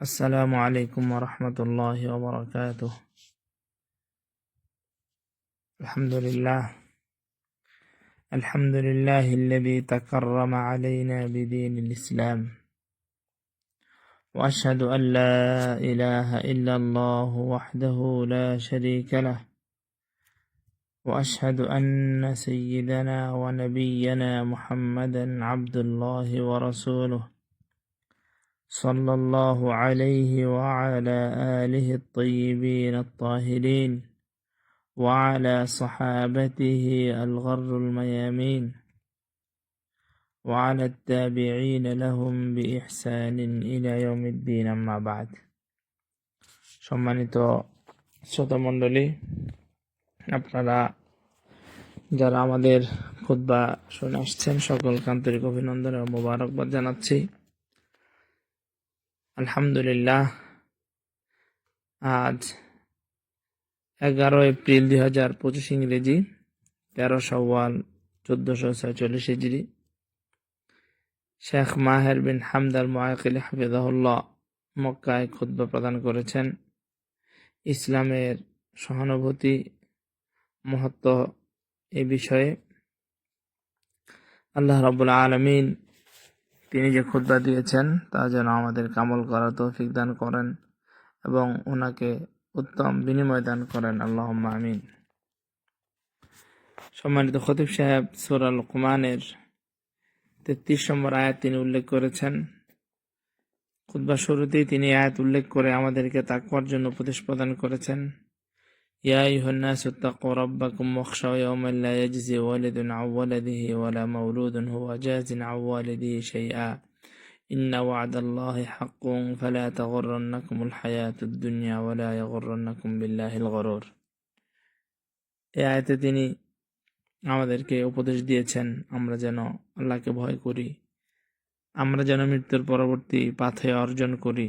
السلام عليكم ورحمة الله وبركاته. الحمد لله. الحمد لله الذي تكرم علينا بدين الإسلام. وأشهد أن لا إله إلا الله وحده لا شريك له. وأشهد أن سيدنا ونبينا محمدا عبد الله ورسوله. صلى الله عليه وعلى آله الطيبين الطاهرين وعلى صحابته الغر الميامين وعلى التابعين لهم بإحسان إلى يوم الدين أما بعد সম্মানিত শ্রোতামণ্ডলী আপনারা যারা আমাদের খুদ্া শুনে আসছেন সকলকে আন্তরিক অভিনন্দন ও মোবারকবাদ জানাচ্ছি আলহামদুলিল্লাহ, আজ এগারো এপ্রিল দুই হাজার পঁচিশ ইংরেজি, তেরো সওয়াল চোদ্দশো ছয়চল্লিশ হিজড়ি শেখ মাহের বিন হামদাল মোয়াকিল হাফিজাহুল্লাহ মক্কায় খুদ্ প্রদান করেছেন। ইসলামের সহানুভূতি মহত্ব এ বিষয়ে। আল্লাহ রাবুল আলমিন তিনি যে খুদ্া দিয়েছেন, তা যেন আমাদের কামল করার তৌফিক দান করেন এবং ওনাকে উত্তম বিনিময় দান করেন। আল্লাহ আমিন। সম্মানিত খতিব সাহেব সুরাল কুমানের তেত্রিশ নম্বর আয়াত তিনি উল্লেখ করেছেন। খুদ্া শুরুতেই তিনি আয়াত উল্লেখ করে আমাদেরকে তাকওয়ার জন্য উপদেশ প্রদান করেছেন। يا أيها الناس اتقوا ربكم واخشوا يوما لا يجزي والد عن ولده ولا مولود هو جاز عن والده شيئا إن وعد الله حق فلا تغرنكم الحياة الدنيا ولا يغرنكم بالله الغرور এই আয়তে তিনি আমাদেরকে উপদেশ দিয়েছেন আমরা যেন আল্লাহকে ভয় করি আমরা যেন মৃত্যুর পরবর্তী পাথে অর্জন করি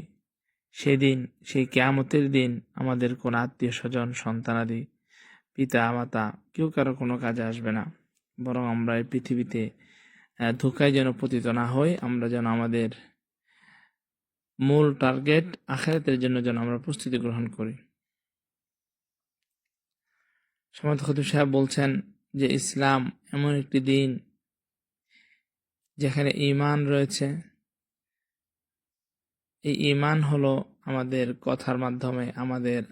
সেদিন, সেই কেয়ামতের দিন আমাদের কোনো আত্মীয় স্বজন সন্তানাদি পিতা মাতা কেউ কারও কোনো কাজে আসবে না। বরং আমরা এই পৃথিবীতে ধোকায় যেন পতিত না হই, আমরা যেন আমাদের মূল টার্গেট আখেরাতের জন্য যেন আমরা প্রস্তুতি গ্রহণ করি। সমাজ খতিব সাহেব বলছেন যে, ইসলাম এমন একটি দিন যেখানে ইমান রয়েছে এই ইমান হলো আমাদের কথার মাধ্যমে, আমাদের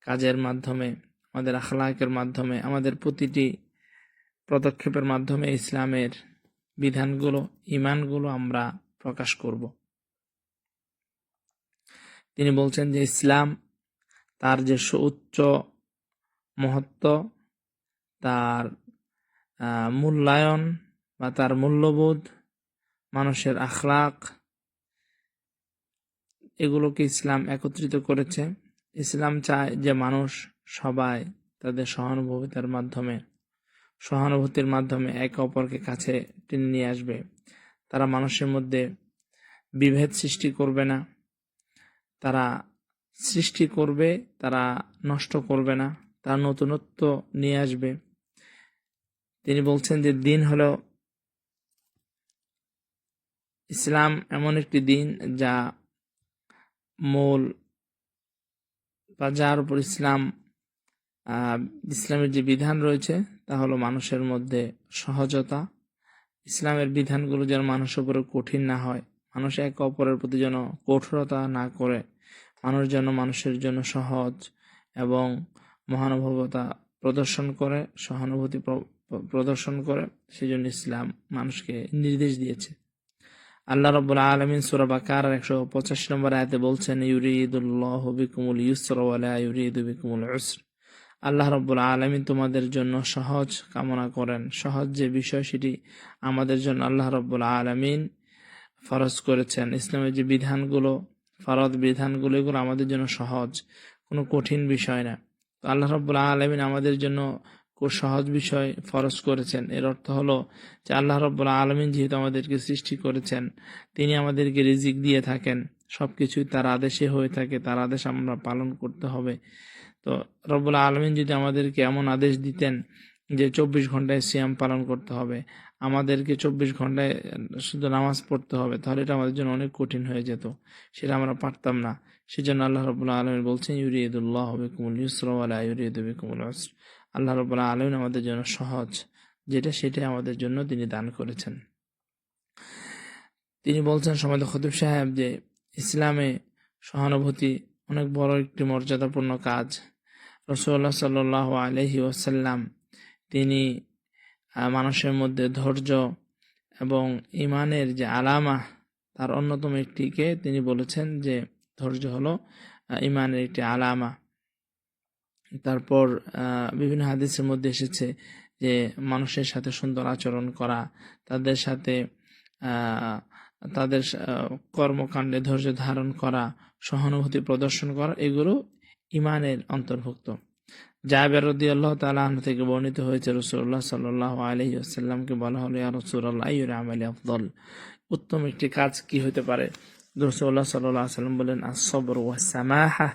কাজের মাধ্যমে, আমাদের আখলাকের মাধ্যমে, আমাদের প্রতিটি পদক্ষেপের মাধ্যমে ইসলামের বিধানগুলো ইমানগুলো আমরা প্রকাশ করব। তিনি বলছেন যে ইসলাম তার যে সুউচ্চ মহত্ব, তার মূল্যায়ন বা তার মূল্যবোধ, মানুষের আখলাক এগুলোকে ইসলাম একত্রিত করেছে। ইসলাম চায় যে মানুষ সবাই তাদের সহানুভূতির মাধ্যমে সহানুভূতির মাধ্যমে একে অপরকে কাছে টেনে নিয়ে আসবে। তারা মানুষের মধ্যে বিভেদ সৃষ্টি করবে না। তারা সৃষ্টি করবে, তারা নষ্ট করবে না। তারা নতুনত্ব নিয়ে আসবে। তিনি বলছেন যে দিন হলো ইসলাম এমন একটি দিন যা মূল বা যার উপর ইসলাম ইসলামের যে বিধান রয়েছে তা হলো মানুষের মধ্যে সহজতা। ইসলামের বিধানগুলো যেন মানুষের উপরে কঠিন না হয়, মানুষ একে অপরের প্রতি যেন কঠোরতা না করে, মানুষ যেন মানুষের জন্য সহজ এবং মহানুভবতা প্রদর্শন করে, সহানুভূতি প্রদর্শন করে সেই জন্য ইসলাম মানুষকে নির্দেশ দিয়েছে। আল্লাহ রব্বুল আলমিন সুরা বাকার একশো পঁচাশি নম্বর আয়তে বলছেন, ইউরিদুল্লাহ বিকুমুল ইউসর ওয়ালা ইউরিদু বিকুমুল উসর। আল্লাহ রব্বুল আলমিন তোমাদের জন্য সহজ কামনা করেন। সহজ যে বিষয়, সেটি আমাদের জন্য আল্লাহ রব্বুল আলমিন ফরজ করেছেন। ইসলামের যে বিধানগুলো ফরদ বিধানগুলো, এগুলো আমাদের জন্য সহজ, কোনো কঠিন বিষয় না। আল্লাহ রব্বুল আলমিন আমাদের জন্য খুব সহজ বিষয় ফরজ করেছেন। এর অর্থ হলো যে আল্লাহ রব্বুল আলমিন যেহেতু আমাদেরকে সৃষ্টি করেছেন, তিনি আমাদেরকে রিজিক দিয়ে থাকেন। সব কিছুই তার আদেশে হয়ে থাকে, তার আদেশ আমরা পালন করতে হবে। তো রব্বুল আলমিন যদি আমাদেরকে এমন আদেশ দিতেন যে চব্বিশ ঘন্টায় সিয়াম পালন করতে হবে, আমাদেরকে চব্বিশ ঘন্টায় শুধু নামাজ পড়তে হবে, তাহলে এটা আমাদের জন্য অনেক কঠিন হয়ে যেত। সেটা আমরা পারতাম না। সেজন্য আল্লাহ রবুল্লাহ আলমিন বলছেন, ইউরিদুল্লাহ হবে ইউসরা ইউরিদ কুমুল আসর আল্লাহ রবুল্লাহ আলমিন আমাদের জন্য সহজ, যেটা সেটাই আমাদের জন্য তিনি দান করেছেন। তিনি বলছেন সমাজ খতিব সাহেব যে, ইসলামে সহানুভূতি অনেক বড় একটি মর্যাদাপূর্ণ কাজ। রসুল্লাহ সাল্লাহ আলহি ওসাল্লাম তিনি মানুষের মধ্যে ধৈর্য এবং ইমানের যে আলামা, তার অন্যতম একটিকে তিনি বলেছেন যে, ধৈর্য হলো ইমানের একটি আলামা। তারপর বিভিন্ন হাদিসের মধ্যে এসেছে যে মানুষের সাথে সুন্দর আচরণ করা, তাদের সাথে তাদের কর্মকাণ্ডে ধৈর্য ধারণ করা, সহানুভূতি প্রদর্শন করা, এগুলো ইমানের অন্তর্ভুক্ত। জাবের রদি আল্লাহ তালা থেকে বর্ণিত হয়েছে রসুল্লাহ সাল্লাহ আলহি বলা হলো, ইয়া রসুল্লাহ ইউর আমালি আফদল। উত্তম একটি কাজ কি হতে পারে? রসুল্লাহ সাল্লাহ সাল্লাম বলেন আসবর ওয়াসামাহা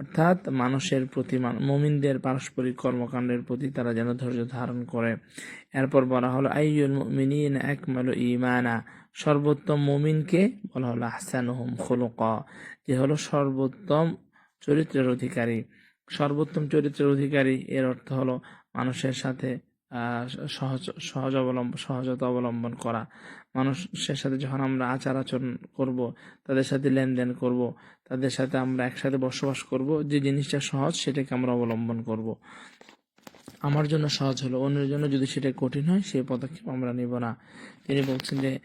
অর্থাৎ মানুষের প্রতি মমিনদের পারস্পরিক কর্মকাণ্ডের প্রতি তারা যেন ধৈর্য ধারণ করে। এরপর বলা হলো, আইয়ুল মুমিনিন একমালু ইমানা সর্বোত্তম মুমিনকে বলা হলো, আহসানুহুম খোলক। যে হলো সর্বোত্তম চরিত্রের অধিকারী। সর্বোত্তম চরিত্রের অধিকারী, এর অর্থ হলো মানুষের সাথে সহজ সহজ অবলম্বন সহজতা অবলম্বন করা। মানুষের সাথে যখন আমরা আচার আচরণ করব, তাদের সাথে লেনদেন করব, তাদের সাথে আমরা একসাথে বসবাস করব, যে জিনিসটা সহজ সেটাকে আমরা অবলম্বন করব। আমার জন্য সহজ হলো, অন্যের জন্য যদি সেটা কঠিন হয় সেই পদক্ষেপ আমরা নিব না। তিনি বলছেন যে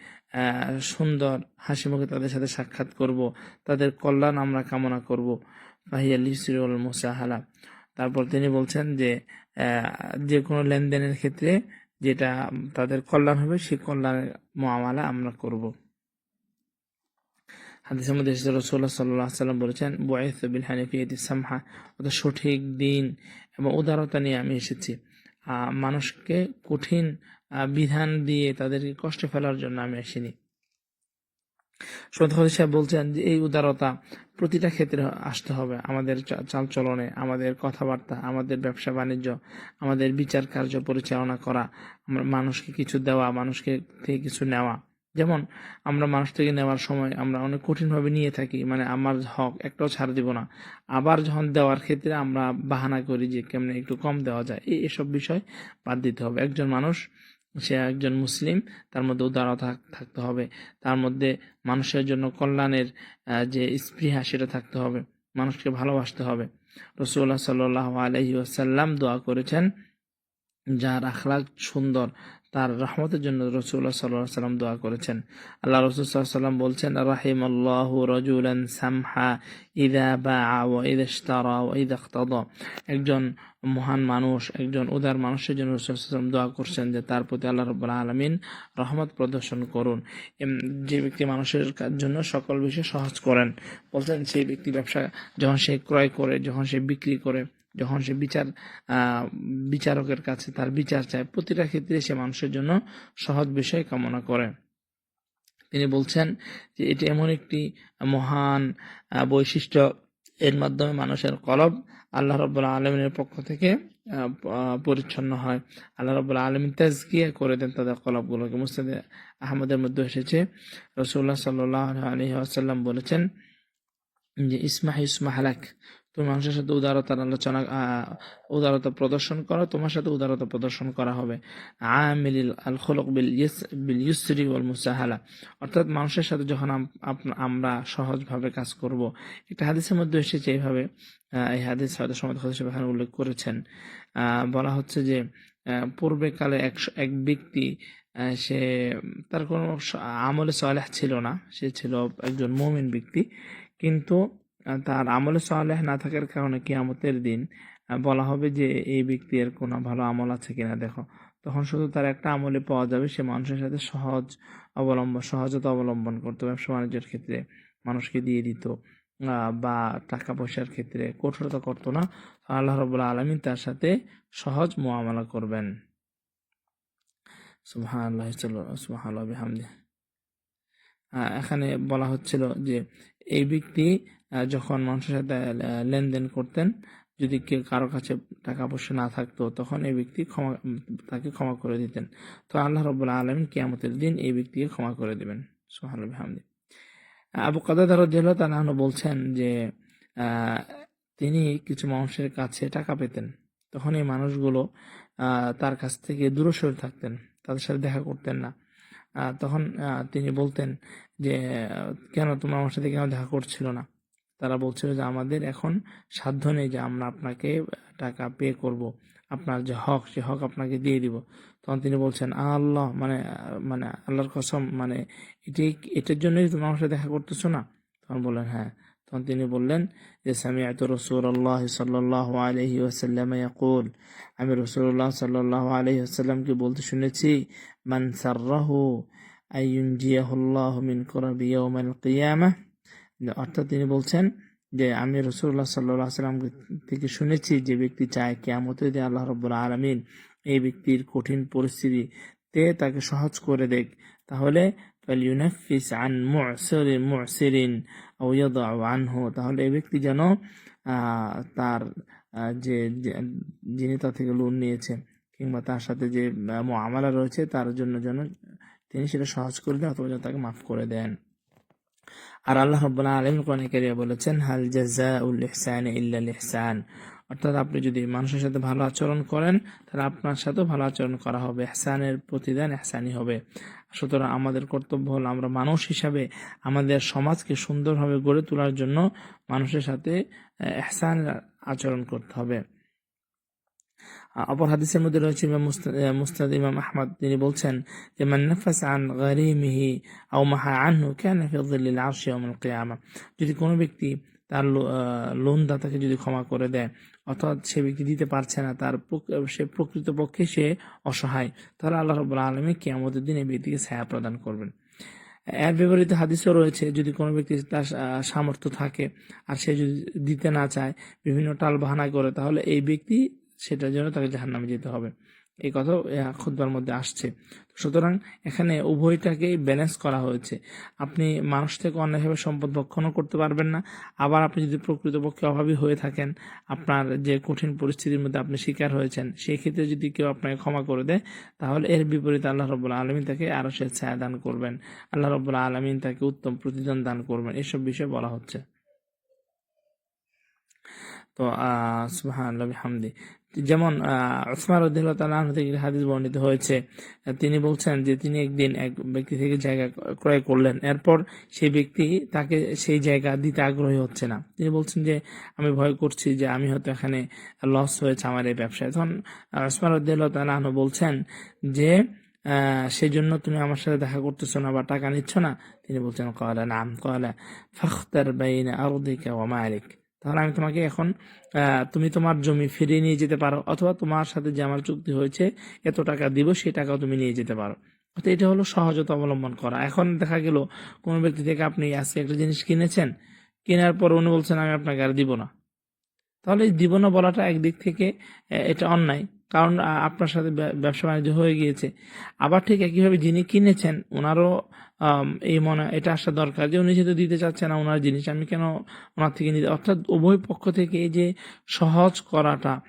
সুন্দর হাসি মুখে তাদের সাথে সাক্ষাৎ করব, তাদের কল্যাণ আমরা কামনা করব। ফাহিয়াল ইসরিউল মুসাহালা। তারপর তিনি বলছেন যে যে কোনো লেনদেনের ক্ষেত্রে যেটা তাদের কল্যাণ হবে সেই কল্যাণের মোয়ামালা আমরা করব। হাদিসের সাল্লাম বলেছেন বয়েস বিল হানিফিয়তি সামহা অর্থাৎ সঠিক দিন এবং উদারতা নিয়ে আমি এসেছি। মানুষকে কঠিন বিধান দিয়ে তাদেরকে কষ্ট ফেলার জন্য আমি আসিনি। সৈয়দ সাহেব বলছেন যে এই উদারতা প্রতিটা ক্ষেত্রে আসতে হবে। আমাদের চালচলনে, আমাদের কথাবার্তা, আমাদের ব্যবসা বাণিজ্য, আমাদের বিচার কার্য পরিচালনা করা মানুষকে কিছু দেওয়া, মানুষকে থেকে কিছু নেওয়া। যেমন, আমরা মানুষ থেকে নেওয়ার সময় আমরা অনেক কঠিনভাবে নিয়ে থাকি মানে আমার হক একটাও ছাড় দিব না। আবার যখন দেওয়ার ক্ষেত্রে আমরা বাহানা করি যে কেমনে একটু কম দেওয়া যায় এই এসব বিষয় বাদ দিতে হবে। একজন মানুষ সে একজন মুসলিম, তার মধ্যে উদারতা থাক- থাকতে হবে। তার মধ্যে মানুষের জন্য কল্যাণের যে স্পৃহা, সেটা থাকতে হবে। মানুষকে ভালোবাসতে হবে। রসুল্লাহ সাল্লাহ আলহি আসাল্লাম দোয়া করেছেন, যার আখলাক সুন্দর তার রহমতের জন্য রসুল্লাহ সাল্লাহ সাল্লাম দোয়া করেছেন। আল্লাহ রসুল সাল্লাম বলছেন রাহিম আল্লাহ রজুলান সামহা ইদা বা ইদা একজন মহান মানুষ, একজন উদার মানুষের জন্য রসুল সাল্লাম দোয়া করছেন যে তার প্রতি আল্লাহ রব্বুল আলমিন রহমত প্রদর্শন করুন। যে ব্যক্তি মানুষের জন্য সকল বিষয় সহজ করেন। বলছেন, সেই ব্যক্তি ব্যবসা যখন সে ক্রয় করে, যখন সে বিক্রি করে যখন সে বিচার বিচারকের কাছে তার বিচার চায়, প্রতিটা ক্ষেত্রে সে মানুষের জন্য সহজ বিষয় কামনা করে। তিনি বলছেন যে এটি এমন একটি মহান বৈশিষ্ট্য। এর মাধ্যমে মানুষের কলব আল্লাহ রব্বুল্লাহ আলমিনের পক্ষ থেকে পরিচ্ছন্ন হয়। আল্লাহ রব্বুল্লাহ আলমিন তাজকিয়া করে দেন তাদের কলবগুলোকে। মুস্তাদ আহমদের মধ্যে এসেছে রসুল্লাহ সাল্লাহ আসাল্লাম বলেছেন যে, ইসমাহ ইসমাহ হালাক তুমি মানুষের সাথে উদারতার আলোচনা উদারতা প্রদর্শন করো, তোমার সাথে উদারতা প্রদর্শন করা হবে। আল খলক বিল অর্থাৎ মানুষের সাথে যখন আমরা সহজভাবে কাজ করব। একটা হাদিসের মধ্যে এসেছে এইভাবে এই হাদিস হয়তো সমাজ এখানে উল্লেখ করেছেন। বলা হচ্ছে যে পূর্বেকালে এক এক ব্যক্তি সে, তার কোনো আমলে সালেহ ছিল না। সে ছিল একজন মমিন ব্যক্তি। কিন্তু তার আমলে সালেহ না থাকার কারণে কিয়ামতের দিন বলা হবে যে এই ব্যক্তির কোনো ভালো আমল আছে কিনা, দেখো। তখন শুধু তার একটা আমলে পাওয়া যাবে, সে মানুষের সাথে সহজ অবলম্বন সহজতা অবলম্বন করতো ব্যবসা বাণিজ্যের ক্ষেত্রে মানুষকে দিয়ে দিত বা টাকা পয়সার ক্ষেত্রে কঠোরতা করতো না। আল্লাহ রবুল্লা আলমিন তার সাথে সহজ মোয়ামলা করবেন। সুবহান আল্লাহ সুবহান আল্লাহ এখানে বলা হচ্ছিল যে এই ব্যক্তি যখন মানুষের সাথে লেনদেন করতেন, যদি কেউ কারও কাছে টাকা পয়সা না থাকতো, তখন এই ব্যক্তি ক্ষমা, তাকে ক্ষমা করে দিতেন। তো আল্লাহ রব্বুল্লাহ আলমিন কিয়ামতের দিন এই ব্যক্তিকে ক্ষমা করে দিবেন। সোহান হামদি আবু কাদাদার রদিয়াল্লাহ তালাহন বলছেন যে তিনি কিছু মানুষের কাছে টাকা পেতেন। তখন এই মানুষগুলো তার কাছ থেকে দূরে সরে থাকতেন। তাদের সাথে দেখা করতেন না। তখন তিনি বলতেন যে, কেন তোমরা আমার সাথে কেন দেখা করছিল না? তারা বলছিল যে, আমাদের এখন সাধ্য নেই যে, আমরা আপনাকে টাকা পে করব। আপনার যে হক, সে হক আপনাকে দিয়ে দিব। তখন তিনি বলছেন আল্লাহ মানে মানে আল্লাহর কসম মানে এটি এটার জন্যই তোমার আমার সাথে দেখা করতেছো না? তখন বললেন হ্যাঁ। তখন তিনি বললেন, যে সামিআত রাসূলুল্লাহ সাল্লাল্লাহু আলাইহি ওয়াসাল্লাম ইয়াকুল। আমি রাসূলুল্লাহ সাল্লাল্লাহু আলাইহি ওয়াসাল্লামকে বলতে শুনেছি, মান সাররাহু আইয়ুনজিয়াহুল্লাহু মিন কুরাবি ইয়াউমিল কিয়ামাহ অর্থাৎ তিনি বলছেন যে, আমি রসুল্লাহ সাল্লাহ সাল্লাম থেকে শুনেছি যে ব্যক্তি চায় কেয়ামতে যে আল্লাহ রব্বুল আলমিন এই ব্যক্তির কঠিন পরিস্থিতিতে তাকে সহজ করে দেখ। তাহলে ফালিউনাফিস আন মুসরে মুসেরিন ঔয়দ আনহু তাহলে এই ব্যক্তি যেন তার যে যিনি তার থেকে লোন নিয়েছেন কিংবা তার সাথে যে আমালা রয়েছে, তার জন্য যেন তিনি সেটা সহজ করে দেন অথবা তাকে মাফ করে দেন। আর আল্লাহ রব্বুল্লাহ আলম কোরআন বলেছেন, হাল জাজা উল ইহসান ইল্লা ইহসান। অর্থাৎ আপনি যদি মানুষের সাথে ভালো আচরণ করেন তাহলে আপনার সাথেও ভালো আচরণ করা হবে। এহসানের প্রতিদান এহসানই হবে। সুতরাং আমাদের কর্তব্য হলো আমরা মানুষ হিসাবে আমাদের সমাজকে সুন্দরভাবে গড়ে তোলার জন্য মানুষের সাথে আহ, এহসান আচরণ করতে হবে। অপর হাদিসের মধ্যে রয়েছে ইমাম মুস্তাদ ইমাম আহমদ। তিনি বলছেন যে মান নাফাস আন গারিমিহি আও মাহা আনহু কিয়ামা। যদি কোনো ব্যক্তি তার লোনদাতাকে যদি ক্ষমা করে দেয় অর্থাৎ সে ব্যক্তি দিতে পারছে না, তার সে প্রকৃতপক্ষে সে অসহায়। তাহলে আল্লাহ রবুল্লা আলমী কেমতের দিন এই ব্যক্তিকে ছায়া প্রদান করবেন। এর ব্যবহৃত হাদিসও রয়েছে, যদি কোনো ব্যক্তি তার সামর্থ্য থাকে আর সে যদি দিতে না চায়, বিভিন্ন টাল বাহানা করে, তাহলে এই ব্যক্তি সেটার জন্য তাকে জাহান্নামে যেতে হবে। এই কথাও খুদ্বার মধ্যে আসছে। সুতরাং এখানে উভয়টাকেই ব্যালেন্স করা হয়েছে। আপনি মানুষ থেকে অন্যায়ভাবে সম্পদ ভক্ষণও করতে পারবেন না। আবার আপনি যদি প্রকৃতপক্ষে অভাবী হয়ে থাকেন, আপনার যে কঠিন পরিস্থিতির মধ্যে আপনি শিকার হয়েছেন, সেই ক্ষেত্রে যদি কেউ আপনাকে ক্ষমা করে দেয়, তাহলে এর বিপরীতে আল্লাহ রব্বুল্লা আলমিন তাকে আরও সে ছায়া দান করবেন। আল্লাহ রব্বুল্লা আলমিন তাকে উত্তম প্রতিদান দান করবেন। এসব বিষয়ে বলা হচ্ছে। তো, আহ সুবহান হামদি যেমন উসমান রদিল্লাহ তালাহ থেকে হাদিস বর্ণিত হয়েছে। তিনি বলছেন যে তিনি একদিন এক ব্যক্তি থেকে জায়গা ক্রয় করলেন। এরপর সেই ব্যক্তি তাকে সেই জায়গা দিতে আগ্রহী হচ্ছে না। তিনি বলছেন যে আমি ভয় করছি যে আমি হয়তো এখানে লস হয়েছে আমার এই ব্যবসায়। তখন উসমান রদিল্লাহ তালাহ বলছেন যে আহ, সেই জন্য তুমি আমার সাথে দেখা করতেছো না বা টাকা নিচ্ছ না? তিনি বলছেন কয়লা নাম কয়লা ফখতার বাইনা আরদিকা ওয়া মালিক। তাহলে আমি তোমাকে এখন তুমি তোমার জমি ফিরিয়ে নিয়ে যেতে পারো, অথবা তোমার সাথে যে আমার চুক্তি হয়েছে, এত টাকা দিব সেই টাকাও তুমি নিয়ে যেতে পারো। অর্থাৎ এটা হলো সহজতা অবলম্বন করা। এখন দেখা গেল, কোনো ব্যক্তি থেকে আপনি আজকে একটা জিনিস কিনেছেন, কেনার পর উনি বলছেন, আমি আপনাকে আর দিব না। তাহলে দিব না বলাটা একদিক থেকে এটা অন্যায়। কারণ আপনার সাথে ব্যবসা বাণিজ্য হয়ে গিয়েছে। আবার ঠিক একইভাবে যিনি কিনেছেন ওনারও এই মনে, এটা আসা দরকার যে উনি যেহেতু দিতে চাচ্ছে না ওনার জিনিস, আমি কেন ওনার থেকে নিতে, অর্থাৎ উভয় পক্ষ থেকে যে সহজ করাটা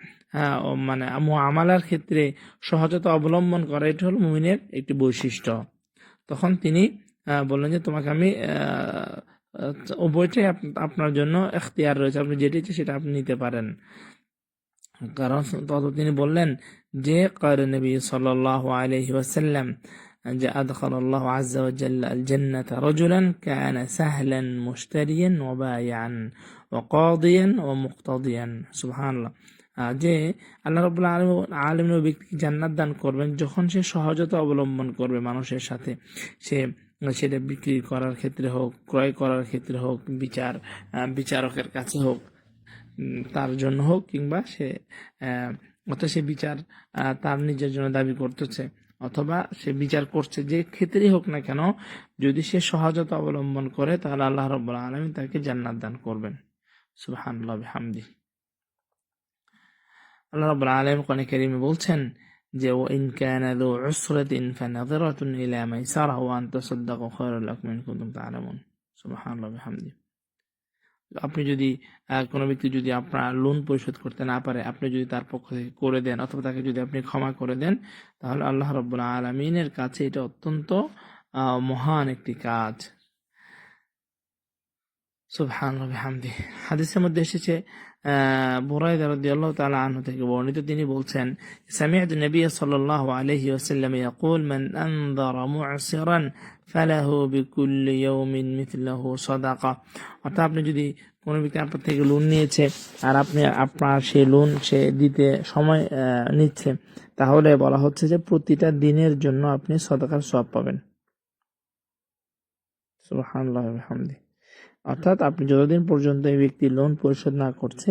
মানে আমালার ক্ষেত্রে সহজতা অবলম্বন করা, এটা হলো মুমিনের একটি বৈশিষ্ট্য। তখন তিনি বললেন যে, তোমাকে আমি উভয়টাই আপ- আপনার জন্য এখতিয়ার রয়েছে, আপনি যেটি সেটা আপনি নিতে পারেন। কারণ তত তিনি বললেন যে কর নবী সাল্লাল্লাহু আলাইহি ওয়াসাল্লাম যে أدخل الله عز وجل الجنة رجلا كان سهلا مشتريا وبايعا وقاضيا ومقتضيا سبحان الله আহ, যে আল্লাহ রবুল্লা আলম আলম ব্যক্তিকে জান্নাত দান করবেন যখন সে সহজতা অবলম্বন করবে মানুষের সাথে সে সেটা বিক্রি করার ক্ষেত্রে হোক ক্রয় করার ক্ষেত্রে হোক বিচার আহ, বিচারকের কাছে হোক উম, তার জন্য হোক কিংবা সে অর্থাৎ সে বিচার তার নিজের জন্য দাবি করতেছে, অথবা সে বিচার করছে যে ক্ষেত্রেই হোক না কেন, যদি সে সহজতা অবলম্বন করে, তাহলে আল্লাহ রব্বুল আলমী তাকে জান্নাত দান করবেন। সুবহানাল্লাহ বিহামদি। আল্লাহ রব্বুল আলম কোরআনে কারিমে বলছেন যে ও ইন কানা বিহামদি। আপনি যদি কোনো ব্যক্তি যদি আপনার লোন পরিশোধ করতে না পারে, আপনি যদি তার পক্ষ থেকে করে দেন অথবা তাকে যদি আপনি ক্ষমা করে দেন, তাহলে আল্লাহ রব্বুল্লা আলমিনের কাছে এটা অত্যন্ত মহান একটি কাজ। সুবহান হামদি হাদিসের মধ্যে এসেছে বুরাইদা রাদিয়াল্লাহু তাআলা আনহু থেকে বর্ণিত, তিনি বলছেন সামি'তু নবী সাল্লাল্লাহু আলাইহি ওয়াসাল্লাম ইয়াকুল, মান আনযারা মু'সিরান ফালাহু বিকুল্লি ইয়াউমিন মিথলাহু সাদাকা। অর্থাৎ আপনি যদি কোনো ব্যক্তি আপনার থেকে লোন নিয়েছে, আর আপনি আপনার সে লোন সে দিতে সময় নিচ্ছে, তাহলে বলা হচ্ছে যে প্রতিটা দিনের জন্য আপনি সদাকার সব পাবেন। সুবহানাল্লাহি অর্থাৎ আপনি যতদিন পর্যন্ত এই ব্যক্তি লোন পরিশোধ না করছে,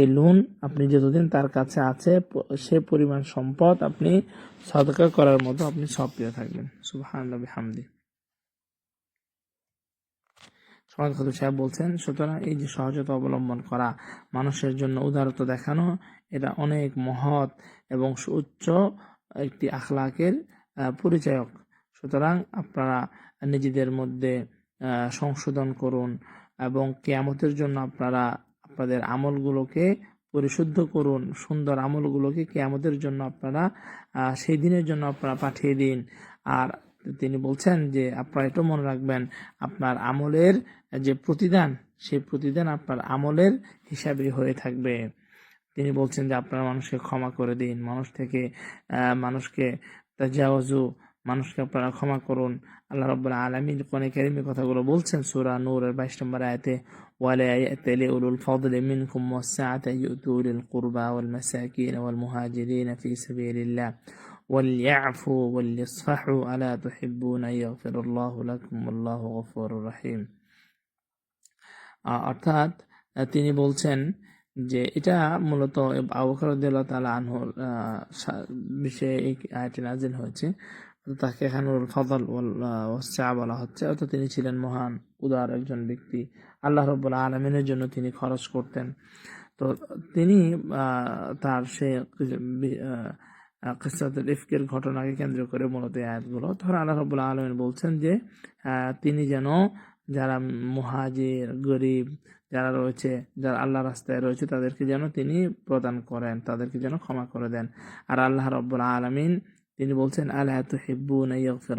এই লোন আপনি যতদিন তার কাছে আছে সে পরিমাণ সম্পদ আপনি সদকা করার মতো আপনি সব পেয়ে থাকবেন। সুবহানাল্লাহ হামদি সমাজ খাতুন সাহেব বলছেন, সুতরাং এই যে সহজতা অবলম্বন করা, মানুষের জন্য উদারতা দেখানো, এটা অনেক মহৎ এবং সুউচ্চ একটি আখলাকের পরিচায়ক। সুতরাং আপনারা নিজেদের মধ্যে সংশোধন করুন এবং কেয়ামতের জন্য আপনারা আপনাদের আমলগুলোকে পরিশুদ্ধ করুন, সুন্দর আমলগুলোকে কেয়ামতের জন্য আপনারা সেই দিনের জন্য আপনারা পাঠিয়ে দিন। আর তিনি বলছেন যে, আপনারা এটা মনে রাখবেন, আপনার আমলের যে প্রতিদান, সেই প্রতিদান আপনার আমলের হিসাবে হয়ে থাকবে। তিনি বলছেন যে, আপনার মানুষকে ক্ষমা করে দিন, মানুষ থেকে মানুষকে তাজাওয়াজু, মানুষকে আপনারা ক্ষমা করুন। আল্লাহ রব্বুল আলমিন কোরআনে কারিমে কথাগুলো বলছেন সূরা নূরের 22 নম্বর আয়াতে ওয়ালা ইয়াতালি উলুল ফাদলি মিনকুম ওয়াসআতা ইউতু উলিল কুরবা ওয়াল মাসাকিন ওয়াল মুহাজিরিন ফি সাবিলিল্লাহ وليعفوا وليصفحوا ألا تحبون أن يغفر الله لكم والله غفور رحيم আহ, অর্থাৎ আহ, তিনি বলছেন যে এটা মূলত আবু বকর রাদিয়াল্লাহু আনহুর বিষয়ে এই আয়াতটি নাজিল হয়েছে। তাকে এখানে ফদল ওয়াসা বলা হচ্ছে। অর্থাৎ তিনি ছিলেন মহান, উদার একজন ব্যক্তি। আল্লাহ রব্বুল আলমিনের জন্য তিনি খরচ করতেন। তো তিনি তার সে কিসাতুল ইফকের ঘটনাকে কেন্দ্র করে মূলত আয়াতগুলো। তখন আল্লাহ রব্বুল আলমিন বলছেন যে তিনি যেন যারা মুহাজির, গরিব যারা রয়েছে, যারা আল্লাহ রাস্তায় রয়েছে, তাদেরকে যেন তিনি প্রদান করেন, তাদেরকে যেন ক্ষমা করে দেন। আর আল্লাহ রব্বুল আলমিন তিনি বলছেন আল্লাহ তো হিব্বু নাইয়ফির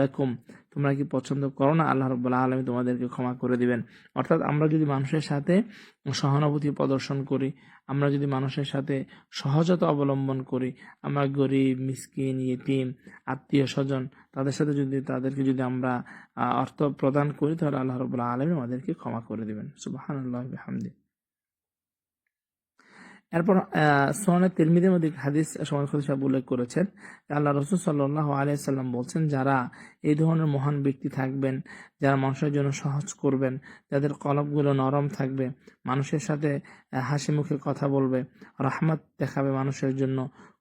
লাকুম? তোমরা কি পছন্দ করো না? আল্লাহ রাব্বুল আলামিন তোমাদেরকে ক্ষমা করে দিবেন। অর্থাৎ আমরা যদি মানুষের সাথে সহানুভূতি প্রদর্শন করি, আমরা যদি মানুষের সাথে সহজতা অবলম্বন করি, আমরা গরিব, মিসকিন, ইয়েতিম, আত্মীয় স্বজন, তাদের সাথে যদি, তাদেরকে যদি আমরা অর্থ প্রদান করি, তাহলে আল্লাহ রাব্বুল আলামিন আমাদেরকে ক্ষমা করে দিবেন। সুবহানাল্লাহি বিহামদি এরপর সোহানের তিরমিদের মধ্যে হাদিস সমাজ খোদ সাহেব উল্লেখ করেছেন আল্লাহ রসুল সাল্লাহ আলিয়াল্লাম বলছেন, যারা এই ধরনের মহান ব্যক্তি থাকবেন, যারা মানুষের জন্য সহজ করবেন, যাদের কলবগুলো নরম থাকবে, মানুষের সাথে হাসি মুখে কথা বলবে, রহমত দেখাবে মানুষের জন্য,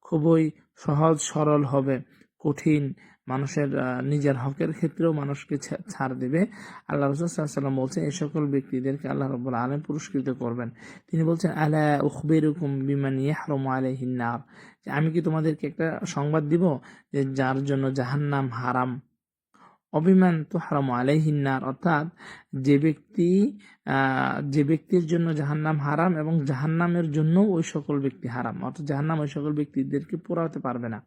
খুবই সহজ সরল হবে, কঠিন মানুষের নিজের হকের ক্ষেত্রেও মানুষকে ছাড় দেবে। আল্লাহ রসুল সাল্লাম বলছেন এই সকল ব্যক্তিদেরকে আল্লাহ রব্বুল আলম পুরস্কৃত করবেন। তিনি বলছেন, আলা উখবিরুকুম বিমান ইয়াহরুমু আলাইহিন নার। যে আমি কি তোমাদেরকে একটা সংবাদ দিব যে যার জন্য জাহান্নাম হারাম? অভিমান তো হারাম আলাইহিন নার, অর্থাৎ যে ব্যক্তি যে ব্যক্তির জন্য জাহান্নাম হারাম এবং জাহান্নামের জন্য ওই সকল ব্যক্তি হারাম, অর্থাৎ জাহান্নাম ওই সকল ব্যক্তিদেরকে পোড়াতে পারবে না।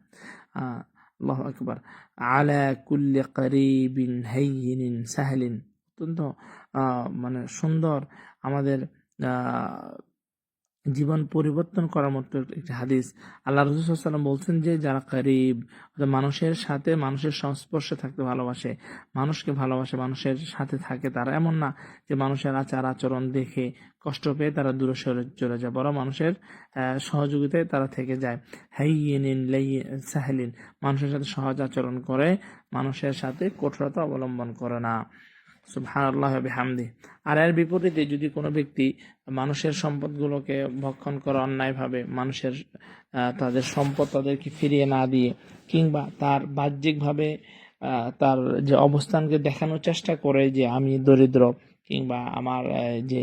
আল্লাহু আকবার। আলা কুল্লে করিবিন হাইয়িনিন সাহলিন। অত্যন্ত মানে সুন্দর আমাদের জীবন পরিবর্তন করার মতো একটি হাদিস। আল্লাহ রসুলাম বলছেন যে, যারা কারিব মানুষের সাথে মানুষের সংস্পর্শে থাকতে ভালোবাসে, মানুষকে ভালোবাসে, মানুষের সাথে থাকে তারা এমন না যে মানুষের আচার আচরণ দেখে কষ্ট পেয়ে তারা দূরে সরে চলে যায় বড় মানুষের সহযোগিতায় তারা থেকে যায়। হাইয়িনিন সাহেলিন, মানুষের সাথে সহজ আচরণ করে, মানুষের সাথে কঠোরতা অবলম্বন করে না। সুবহানাল্লাহ বিহামদি। আর এর বিপরীতে যদি কোনো ব্যক্তি মানুষের সম্পদগুলোকে ভক্ষণ করে অন্যায়ভাবে, মানুষের তাদের সম্পদ তাদেরকে ফিরিয়ে না দিয়ে, কিংবা তার বাহ্যিকভাবে তার যে অবস্থানকে দেখানোর চেষ্টা করে যে আমি দরিদ্র, কিংবা আমার যে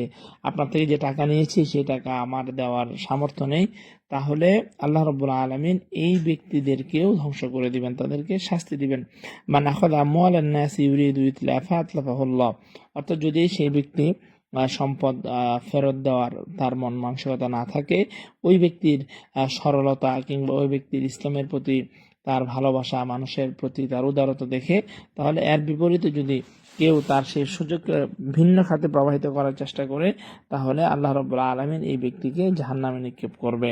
আপনার থেকে যে টাকা নিয়েছি সেই টাকা আমার দেওয়ার সামর্থ্য নেই তাহলে আল্লাহ রব্বুল আলমিন এই ব্যক্তিদেরকেও ধ্বংস করে দিবেন, তাদেরকে শাস্তি দিবেন। নাস ইউরিদু ইতলাফা আতলাফাহুল্লাহ। অর্থাৎ যদি সেই ব্যক্তি সম্পদ ফেরত দেওয়ার তার মন মানসিকতা না থাকে, ওই ব্যক্তির সরলতা কিংবা ওই ব্যক্তির ইসলামের প্রতি তার ভালোবাসা, মানুষের প্রতি তার উদারতা দেখে, তাহলে এর বিপরীতে যদি কেউ তার সেই সুযোগকে ভিন্ন খাতে প্রবাহিত করার চেষ্টা করে, তাহলে আল্লাহ রব্বুল আলমিন এই ব্যক্তিকে জাহান্নামে নিক্ষেপ করবে।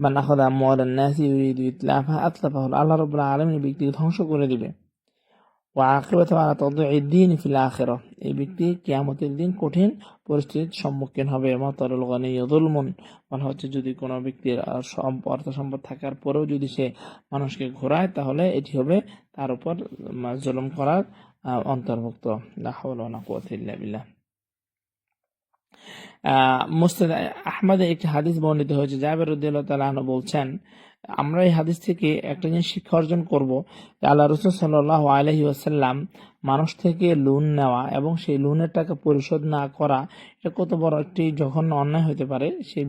বা নাখদা আমওয়ালান নাসি ইউরিদু ইতলাফা আতলাফাহু আল্লাহ রাব্বুল আলামিন এই ব্যক্তিকে ধ্বংস করে দিবে। ওয়া আখিরাতু আলা তাদঈদ্দিন ফিল আখিরাহ। এই ব্যক্তি কিয়ামতের দিন কঠিন পরিস্থিতির সম্মুখীন হবে। মাতারুল গনি যুলমুন। বলা হচ্ছে যদি কোনো ব্যক্তির অর্থ সম্পদ থাকার পরেও যদি সে মানুষকে ঘোরায়, তাহলে এটি হবে তার উপর জুলুম করার অন্তর্ভুক্ত। লা হাওলা ওয়া লা কুওয়াতা ইল্লা বিল্লাহ। মুস্তাদ আহমদে একটি হাদিস বর্ণিত হয়েছে, জাবের উদ্দিল্লাহ তাআলা বলছেন, আমরা এই হাদিস থেকে একটা জিনিস শিক্ষা অর্জন করব, যে আল্লাহ রসুল সাল্লাহ আলহি ওয়াসাল্লাম মানুষ থেকে লোন নেওয়া এবং সেই লোনের টাকা পরিশোধ না করা, এটা কত বড় একটি যখন অন্যায় হতে পারে? সেই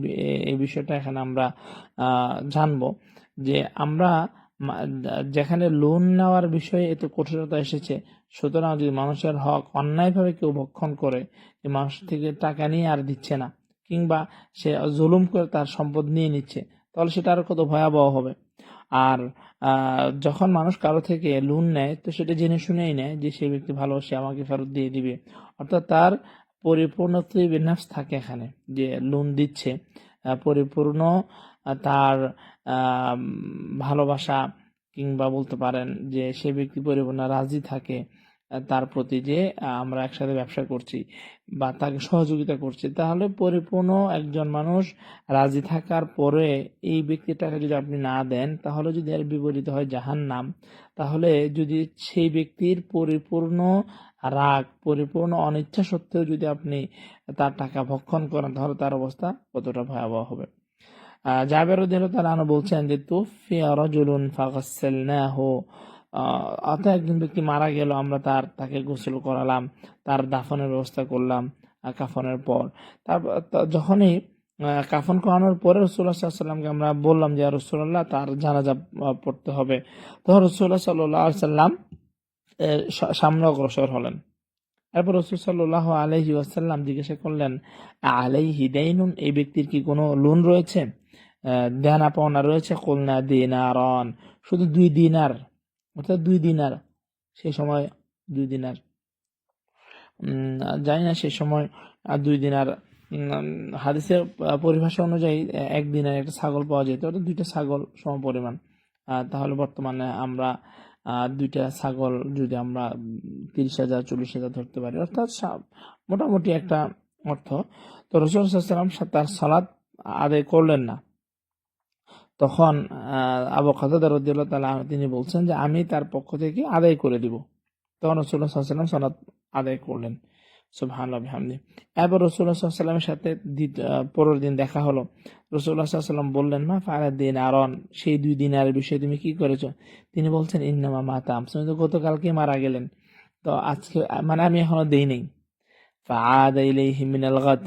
এই বিষয়টা এখানে আমরা জানব যে আমরা যেখানে লোন নেওয়ার বিষয়ে এত কঠোরতা এসেছে। সুতরাং যদি মানুষের হক অন্যায়ভাবে কেউ ভক্ষণ করে মানুষ থেকে টাকা নিয়ে আর দিচ্ছে না, কিংবা সে জুলুম করে তার সম্পদ নিয়ে নিচ্ছে, তাহলে সেটা আরও কত ভয়াবহ হবে। আর যখন মানুষ কারও থেকে লোন নেয়, তো সেটা জেনে শুনেই নেয় যে সেই ব্যক্তি ভালো, সে আমাকে ফেরত দিয়ে দিবে। অর্থাৎ তার পরিপূর্ণ বিন্যাস থাকে এখানে, যে লোন দিচ্ছে। পরিপূর্ণ তার ভালোবাসা কিংবা বলতে পারেন যে সে ব্যক্তি পরিপূর্ণ রাজি থাকে, তার প্রতি যে আমরা একসাথে ব্যবসা করছি বা তাকে সহযোগিতা করছি, তাহলে পরিপূর্ণ একজন মানুষ রাজি থাকার পরে এই ব্যক্তিটাকে যদি আপনি না দেন, তাহলে যদি এর বিপরীত হয় জাহান নাম তাহলে যদি সেই ব্যক্তির পরিপূর্ণ রাগ, পরিপূর্ণ অনিচ্ছা সত্ত্বেও যদি আপনি তার টাকা ভক্ষণ করেন, তাহলে তার অবস্থা কতটা ভয়াবহ হবে। জাবের তাআলা বলছেন যে, তুফিয়া রাজুলুন ফাগাসসালনাহু। অর্থাৎ একজন ব্যক্তি মারা গেল, আমরা তার, তাকে গোসল করালাম, তার দাফনের ব্যবস্থা করলাম কাফনের পর। তারপর যখনই কাফন করানোর পরে রসুল্লাহ সাল্লামকে আমরা বললাম যে রসুল্লাহ তার জানাজা পড়তে হবে। তখন রসুল্লাহ সাল্লাহ সাল্লাম সামনে অগ্রসর হলেন। এরপর রসুল সাল্লাহ আলহি ওয়াসাল্লাম জিজ্ঞাসা করলেন, আলাইহি দাইনুন? এই ব্যক্তির কি কোনো লোন রয়েছে? দেনা পাওনা রয়েছে, কলনা দিনারন। শুধু দুই দিনার, অর্থাৎ দুই দিনার সেই সময় দুই দিনার। জানি না সেই সময় দুই দিনার হাদিসের পরিভাষা অনুযায়ী এক দিনের একটা ছাগল পাওয়া যেত, অর্থাৎ দুইটা ছাগল সম পরিমাণ তাহলে বর্তমানে আমরা দুইটা ছাগল যদি আমরা তিরিশ হাজার, চল্লিশ হাজার ধরতে পারি, অর্থাৎ সা- মোটামুটি একটা অর্থ। তো রসুল সাল্লাম তার সালাদ আদায় করলেন না। তখন আবু খাতাদা রদিয়াল্লাহু তাআলা তিনি বলছেন যে, আমি তার পক্ষ থেকে আদায় করে দিব। তখন রসুল্লাহ সাল্লাম সালাত আদায় করলেন। বিহামদি। এরপর রসুল্লাহ সাল্লামের সাথে পরের দিন দেখা হলো। রসুল্লাহ সাল্লাম বললেন, মা ফারাদ দিন আরন সেই দুই দিনের বিষয়ে তুমি কি করেছ? তিনি বলছেন, ইন্নামা মাতাম তুমি তো গতকালকে মারা গেলেন? তো আজকে মানে আমি এখনও দেই নেই। ফাআদা ইলাইহি মিনাল গাদ।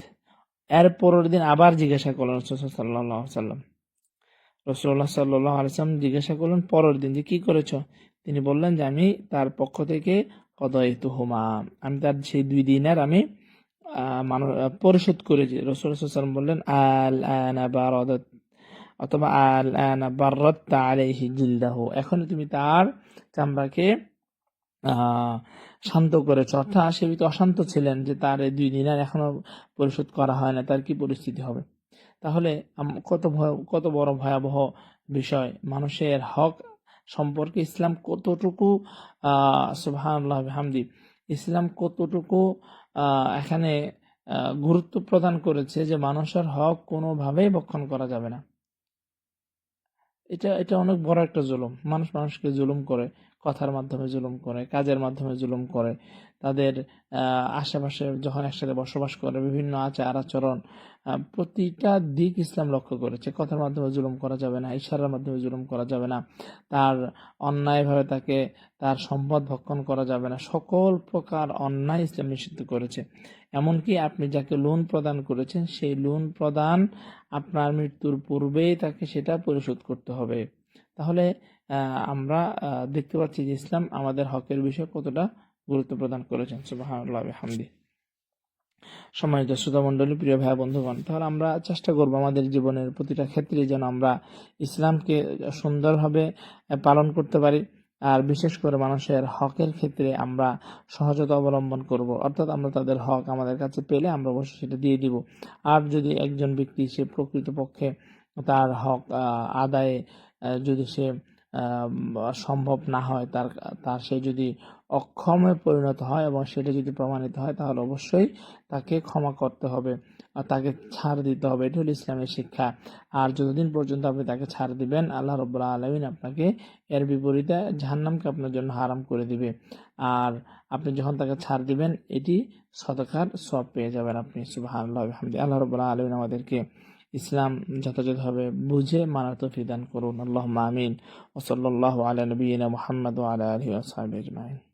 এর পরের দিন আবার জিজ্ঞাসা করলেন রসুল আলাইহি সাল্লাম রসুল্লাহ সাল্লাহ আলিয়াল্লাম জিজ্ঞাসা করলেন, পরের দিন যে কি করেছ? তিনি বললেন যে, আমি তার পক্ষ থেকে কদাইতু হুমা আমি তার সেই দুই দিনের আমি মানুষ পরিশোধ করেছি। রসুল সাল্লাম বললেন আল অথবা আল আনা বারাত্তা আলাইহি জিলদাহু। এখন তুমি তার চামড়াকে শান্ত করেছ। অর্থাৎ সে অশান্ত ছিলেন যে তার এই দুই দিনের এখনও পরিশোধ করা হয় না, তার কি পরিস্থিতি হবে? তাহলে কত ভয়, কত বড় ভয়াবহ বিষয়। মানুষের হক সম্পর্কে ইসলাম কতটুকু আহ সুবহানাল্লাহ হামদি ইসলাম কতটুকু এখানে গুরুত্ব প্রদান করেছে যে মানুষের হক কোনোভাবেই ভক্ষণ করা যাবে না। এটা এটা অনেক বড় একটা জুলুম। মানুষ মানুষকে জুলুম করে, কথার মাধ্যমে জুলুম করে, কাজের মাধ্যমে জুলুম করে। তাদের আশেপাশে যখন একসাথে বসবাস করে বিভিন্ন আচার আচরণ প্রতিটা দিক ইসলাম লক্ষ্য করেছে। কথার মাধ্যমে জুলুম করা যাবে না, ইশারার মাধ্যমে জুলুম করা যাবে না, তার অন্যায়ভাবে তাকে, তার সম্পদ ভক্ষণ করা যাবে না। সকল প্রকার অন্যায় ইসলাম নিষিদ্ধ করেছে। এমনকি আপনি যাকে লোন প্রদান করেছেন, সেই লোন প্রদান আপনার মৃত্যুর পূর্বেই তাকে সেটা পরিশোধ করতে হবে। তাহলে আমরা দেখতে পাচ্ছি যে ইসলাম আমাদের হকের বিষয়ে কতটা গুরুত্ব প্রদান করেছেন। সুবহানাল্লাহ হামদি সম্মানিত শ্রোতামণ্ডলী প্রিয় ভাই, বন্ধুগণ, তাহলে আমরা চেষ্টা করব আমাদের জীবনের প্রতিটা ক্ষেত্রে যেন আমরা ইসলামকে সুন্দরভাবে পালন করতে পারি, আর বিশেষ করে মানুষের হকের ক্ষেত্রে আমরা সহজতা অবলম্বন করব। অর্থাৎ আমরা তাদের হক আমাদের কাছে পেলে আমরা অবশ্যই সেটা দিয়ে দিব। আর যদি একজন ব্যক্তি সে প্রকৃতপক্ষে তার হক আদায়ে যদি সে সম্ভব না হয় তার তার সে যদি অক্ষমে পরিণত হয় এবং সেটা যদি প্রমাণিত হয়, তাহলে অবশ্যই তাকে ক্ষমা করতে হবে আর তাকে ছাড় দিতে হবে। এটা হলো ইসলামের শিক্ষা। আর যতদিন পর্যন্ত আপনি তাকে ছাড় দিবেন, আল্লাহ রব্বুল্লাহ আলমিন আপনাকে এর বিপরীতে জাহান্নামকে আপনার জন্য হারাম করে দিবে। আর আপনি যখন তাকে ছাড় দিবেন, এটি সদকার সব পেয়ে যাবেন আপনি। সুবাহ আল্লাহ আলমিন আমাদেরকে ইসলাম যথাযথভাবে বুঝে মানার তৌফিক দান করুন। আল্লাহ আমিন। ওসল্লাহ আলা নবীনা মোহাম্মদ আলা আলহি আসসালাম আজমাইন।